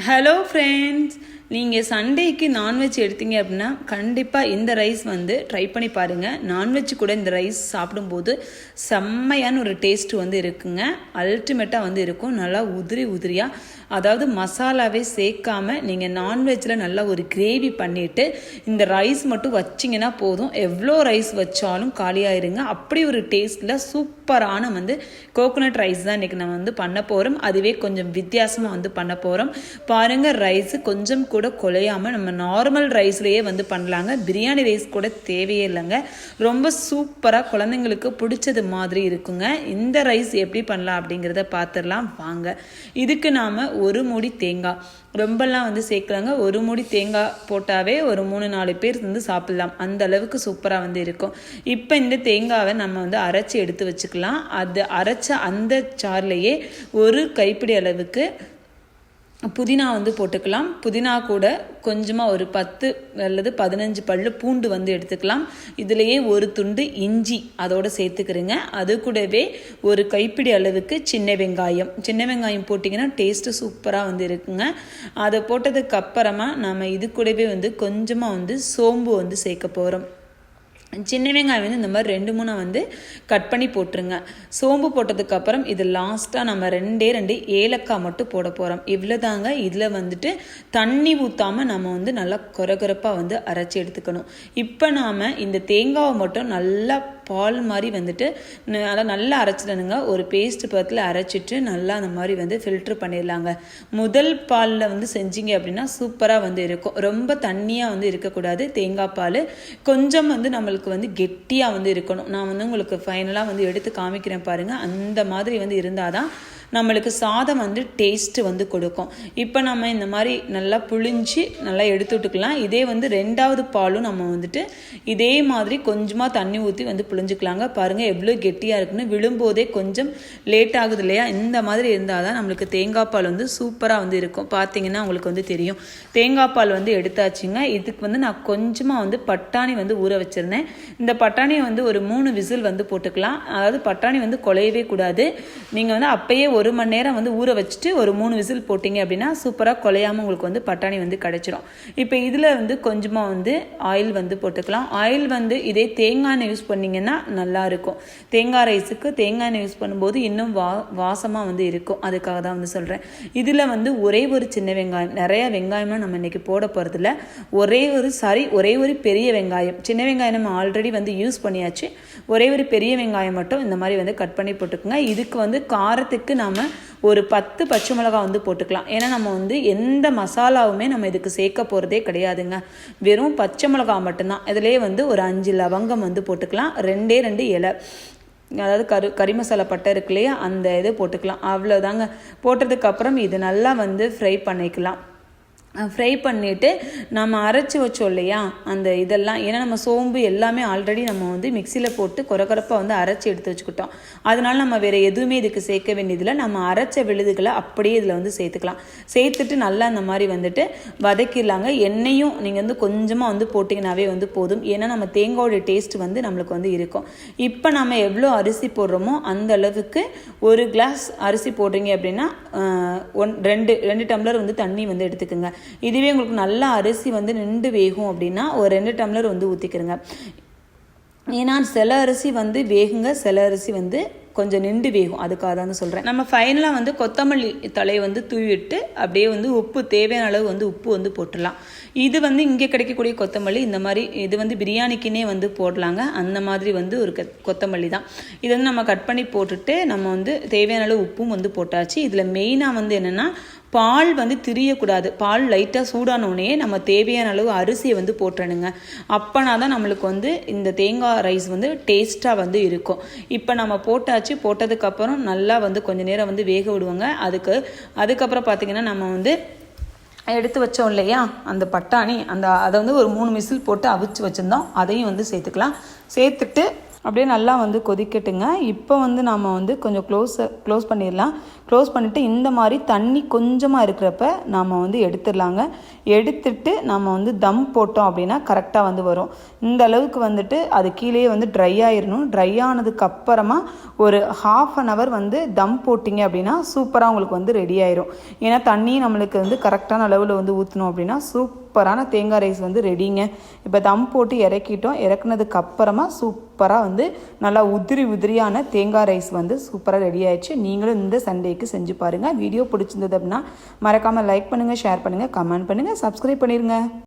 Hello friends நீங்கள் சண்டேக்கு non veg எடுத்தீங்க அப்படின்னா கண்டிப்பாக இந்த ரைஸ் வந்து ட்ரை பண்ணி பாருங்கள் நான்வெஜ் கூட இந்த ரைஸ் சாப்பிடும்போது செம்மையான ஒரு டேஸ்ட் வந்து இருக்குங்க. அல்டிமேட்டாக வந்து இருக்கும். நல்லா உதிரி உதிரியாக அதாவது மசாலாவே சேர்க்காம நீங்கள் நான்வெஜ்ஜில் நல்லா ஒரு கிரேவி பண்ணிவிட்டு இந்த ரைஸ் மட்டும் வச்சிங்கன்னா போதும். எவ்வளோ ரைஸ் வச்சாலும் காலியாயிருங்க. அப்படி ஒரு டேஸ்ட்டில் சூப்பரான வந்து கோகோனட் ரைஸ் தான் இன்றைக்கி நான் வந்து பண்ண போகிறோம் அதுவே கொஞ்சம் வித்தியாசமாக வந்து பண்ண போகிறோம் பாருங்கள் ரைஸு கொஞ்சம் கூட கூட குலையாமல் நம்ம நார்மல் ரைஸ்லேயே வந்து பண்ணலாங்க. பிரியாணி ரைஸ் கூட தேவையே இல்லைங்க. ரொம்ப சூப்பராக குழந்தைங்களுக்கு பிடிச்சது மாதிரி இருக்குங்க. இந்த ரைஸ் எப்படி பண்ணலாம் அப்படிங்கிறத பார்த்துடலாம் வாங்க. இதுக்கு நாம் ஒரு மூடி தேங்காய். ரொம்பலாம் வந்து சேர்க்குறாங்க ஒரு மூடி தேங்காய் போட்டாவே ஒரு மூணு நாலு பேர் வந்து சாப்பிட்லாம். அந்த அளவுக்கு சூப்பராக வந்து இருக்கும். இப்போ இந்த தேங்காவை நம்ம வந்து அரைச்சி எடுத்து வச்சுக்கலாம். அது அரைச்ச அந்த சார்லேயே ஒரு கைப்பிடி அளவுக்கு புதினா வந்து போட்டுக்கலாம். புதினா கூட கொஞ்சமாக ஒரு பத்து அல்லது பதினஞ்சு பல்லு பூண்டு வந்து எடுத்துக்கலாம். இதுலேயே ஒரு துண்டு இஞ்சி அதோடு சேர்த்துக்கிறேங்க. அது கூடவே ஒரு கைப்பிடி அளவுக்கு சின்ன வெங்காயம். சின்ன வெங்காயம் போட்டிங்கன்னா டேஸ்ட்டு சூப்பராக வந்து இருக்குங்க. அதை போட்டதுக்கு அப்புறமா நம்ம இது கூடவே வந்து கொஞ்சமாக வந்து சோம்பு வந்து சேர்க்க போகிறோம் சின்ன வெங்காயம் வந்து இந்த மாதிரி ரெண்டு மூணு வந்து கட் பண்ணி போட்டுருங்க. சோம்பு போட்டதுக்கப்புறம் இது லாஸ்ட்டாக நம்ம ரெண்டே ரெண்டு ஏலக்காய் மட்டும் போட போகிறோம் இவ்வளோதாங்க இதில் வந்துட்டு தண்ணி ஊற்றாமல் நம்ம வந்து நல்லா குறகுறப்பாக வந்து அரைச்சி எடுத்துக்கணும். இப்போ நாம் இந்த தேங்காவை மட்டும் நல்லா பால் மாதிரி வந்துட்டு நல்லா நல்லா அரைச்சிடணுங்க. ஒரு பேஸ்ட் பக்கத்தில் அரைச்சிட்டு நல்லா அந்த மாதிரி வந்து ஃபில்ட்ரு பண்ணிடலாங்க. முதல் பாலில் வந்து செஞ்சீங்க அப்படின்னா சூப்பராக வந்து இருக்கும். ரொம்ப தண்ணியாக வந்து இருக்கக்கூடாது. தேங்காய் பால் கொஞ்சம் வந்து நம்மளுக்கு வந்து கெட்டியாக வந்து இருக்கணும். நான் வந்து உங்களுக்கு ஃபைனலாக வந்து எடுத்து காமிக்கிறேன் பாருங்கள் அந்த மாதிரி வந்து இருந்தால் தான் நம்மளுக்கு சாதம் வந்து டேஸ்ட்டு வந்து கொடுக்கும். இப்போ நம்ம இந்த மாதிரி நல்லா புழிஞ்சு நல்லா எடுத்து விட்டுக்கலாம். இதே வந்து ரெண்டாவது பாலும் நம்ம வந்துட்டு இதே மாதிரி கொஞ்சமாக தண்ணி ஊற்றி வந்து புழிஞ்சுக்கலாங்க. பாருங்கள் எவ்வளோ கெட்டியாக இருக்குன்னு. விழும்போதே கொஞ்சம் லேட் ஆகுது இல்லையா? இந்த மாதிரி இருந்தால் தான் நம்மளுக்கு தேங்காய் பால் வந்து சூப்பராக வந்து இருக்கும். பார்த்தீங்கன்னா உங்களுக்கு வந்து தெரியும். தேங்காய் பால் வந்து எடுத்தாச்சுங்க. இதுக்கு வந்து நான் கொஞ்சமாக வந்து பட்டாணி வந்து ஊற வச்சுருந்தேன். இந்த பட்டாணியை வந்து ஒரு மூணு விசில் வந்து போட்டுக்கலாம். அதாவது பட்டாணி வந்து குலையவே கூடாது. நீங்கள் வந்து அப்பயே ஒரு ஒரு மணி நேரம் வந்து ஊற வச்சுட்டு ஒரு மூணு விசில் போட்டிங்க அப்படின்னா சூப்பராக குலையாமல் உங்களுக்கு வந்து பட்டாணி வந்து கிடச்சிரும். இப்போ இதில் வந்து கொஞ்சமாக வந்து ஆயில் வந்து போட்டுக்கலாம். ஆயில் வந்து இதே தேங்காய் எண்ணெய் யூஸ் பண்ணிங்கன்னா நல்லாயிருக்கும் தேங்காய் ரைஸுக்கு தேங்காய் எண்ணெய் யூஸ் பண்ணும்போது இன்னும் வா வாசமாக வந்து இருக்கும். அதுக்காக தான் வந்து சொல்கிறேன் இதில் வந்து ஒரே ஒரு சின்ன வெங்காயம் நிறைய வெங்காயமாக நம்ம இன்றைக்கி போட போகிறதில்ல ஒரே ஒரு சாரி ஒரே ஒரு பெரிய வெங்காயம். சின்ன வெங்காயம் நம்ம ஆல்ரெடி வந்து யூஸ் பண்ணியாச்சு. ஒரே ஒரு பெரிய வெங்காயம் மட்டும் இந்த மாதிரி வந்து கட் பண்ணி போட்டுக்கோங்க. இதுக்கு வந்து காரத்துக்கு நம்ம ஒரு பத்து பச்சை மிளகாய் வந்து போட்டுக்கலாம். ஏன்னா நம்ம வந்து எந்த மசாலாவுமே நம்ம இதுக்கு சேர்க்க போகிறதே கிடையாதுங்க. வெறும் பச்சை மிளகாய் மட்டும்தான். இதிலே வந்து ஒரு அஞ்சு லவங்கம் வந்து போட்டுக்கலாம். ரெண்டே ரெண்டு இலை. அதாவது கரு கறி மசாலா பட்டை இருக்கு இல்லையா? அந்த இது போட்டுக்கலாம். அவ்வளோதாங்க போட்டதுக்கப்புறம் இது நல்லா வந்து ஃப்ரை பண்ணிக்கலாம். ஃப்ரை பண்ணிவிட்டு நம்ம அரைச்சி வச்சோம் இல்லையா? அந்த இதெல்லாம் ஏன்னா நம்ம சோம்பு எல்லாமே ஆல்ரெடி நம்ம வந்து மிக்சியில் போட்டு கொரகொரப்பாக வந்து அரைச்சி எடுத்து வச்சுக்கிட்டோம். அதனால நம்ம வேறு எதுவுமே இதுக்கு சேர்க்க வேண்டியதில்லை. நம்ம அரைச்ச விழுதுகளை அப்படியே இதில் வந்து சேர்த்துக்கலாம். சேர்த்துட்டு நல்லா அந்த மாதிரி வந்துட்டு வதக்கிடலாங்க. எண்ணெயும் நீங்கள் வந்து கொஞ்சமாக வந்து போட்டிங்கனாவே வந்து போதும். ஏன்னா நம்ம தேங்காயோட டேஸ்ட் வந்து நம்மளுக்கு வந்து இருக்கும். இப்போ நம்ம எவ்வளோ அரிசி போடுறோமோ அந்த அளவுக்கு ஒரு கிளாஸ் அரிசி போடுறீங்க அப்படின்னா ஒன் ரெண்டு ரெண்டு டம்ளர் வந்து தண்ணி வந்து எடுத்துக்கோங்க. இதுவே உங்களுக்கு நல்லா அரிசி வந்து நின்று வேகும் அப்படின்னா ஒரு ரெண்டு டம்ளர் வந்து ஊற்றிக்கிறங்க ஏன்னா சில அரிசி வந்து வேகுங்க சில அரிசி வந்து கொஞ்சம் நின்று வேகும். அதுக்காக தான் சொல்கிறேன் நம்ம ஃபைனலாக வந்து கொத்தமல்லி தலையை வந்து தூவிட்டு அப்படியே வந்து உப்பு தேவையான அளவு வந்து உப்பு வந்து போட்டுடலாம். இது வந்து இங்கே கிடைக்கக்கூடிய கொத்தமல்லி இந்த மாதிரி இது வந்து பிரியாணிக்குன்னே வந்து போடலாங்க. அந்த மாதிரி வந்து ஒரு கொத்தமல்லி தான். இது வந்து நம்ம கட் பண்ணி போட்டுட்டு நம்ம வந்து தேவையான அளவு உப்பும் வந்து போட்டாச்சு. இதில் மெயினாக வந்து என்னென்னா பால் வந்து திரியக்கூடாது. பால் லைட்டாக சூடானோடனே நம்ம தேவையான அளவு அரிசியை வந்து போட்டுறணுங்க அப்போனா தான் நம்மளுக்கு வந்து இந்த தேங்காய் ரைஸ் வந்து டேஸ்ட்டாக வந்து இருக்கும். இப்போ நம்ம போட்டாச்சு போட்டதுக்கப்புறம் நல்லா வந்து கொஞ்சம் நேரம் வந்து வேக விடுவோங்க. அதுக்கு அதுக்கப்புறம் பார்த்திங்கன்னா நம்ம வந்து எடுத்து வச்சோம் இல்லையா? அந்த பட்டாணி அந்த அதை வந்து ஒரு மூணு மிசில் போட்டு அவிச்சு வச்சுருந்தோம். அதையும் வந்து சேர்த்துக்கலாம். சேர்த்துட்டு அப்படியே நல்லா வந்து கொதிக்கட்டுங்க. இப்போ வந்து நாம் வந்து கொஞ்சம் க்ளோஸ் க்ளோஸ் பண்ணிடலாம். க்ளோஸ் பண்ணிவிட்டு இந்த மாதிரி தண்ணி கொஞ்சமாக இருக்கிறப்ப நாம் வந்து எடுத்துடலாங்க. எடுத்துட்டு நம்ம வந்து தம் போட்டோம் அப்படின்னா கரெக்டாக வந்து வரும். இந்த அளவுக்கு வந்துட்டு அது கீழே வந்து ட்ரை ஆயிடணும் ட்ரை ஆனதுக்கு அப்புறமா ஒரு ஹாஃப் அன் ஹவர் வந்து தம் போட்டிங்க அப்படின்னா சூப்பராக உங்களுக்கு வந்து ரெடி ஆயிரும். ஏன்னா தண்ணி நம்மளுக்கு வந்து கரெக்டான அளவில் வந்து ஊற்றணும் அப்படின்னா சூப்பரான தேங்காய் ரைஸ் வந்து ரெடிங்க இப்போ தம் போட்டு இறக்கிட்டோம். இறக்குனதுக்கு அப்புறமா சூப்பராக வந்து நல்லா உதிரி உதிரியான தேங்காய் ரைஸ் வந்து சூப்பராக ரெடி ஆயிடுச்சு. நீங்களும் இந்த சண்டேக்கு செஞ்சு பாருங்கள் வீடியோ பிடிச்சிருந்தது அப்படின்னா மறக்காமல் லைக் பண்ணுங்கள் ஷேர் பண்ணுங்கள் கமெண்ட் பண்ணுங்கள் சப்ஸ்கிரைப் பண்ணிடுங்க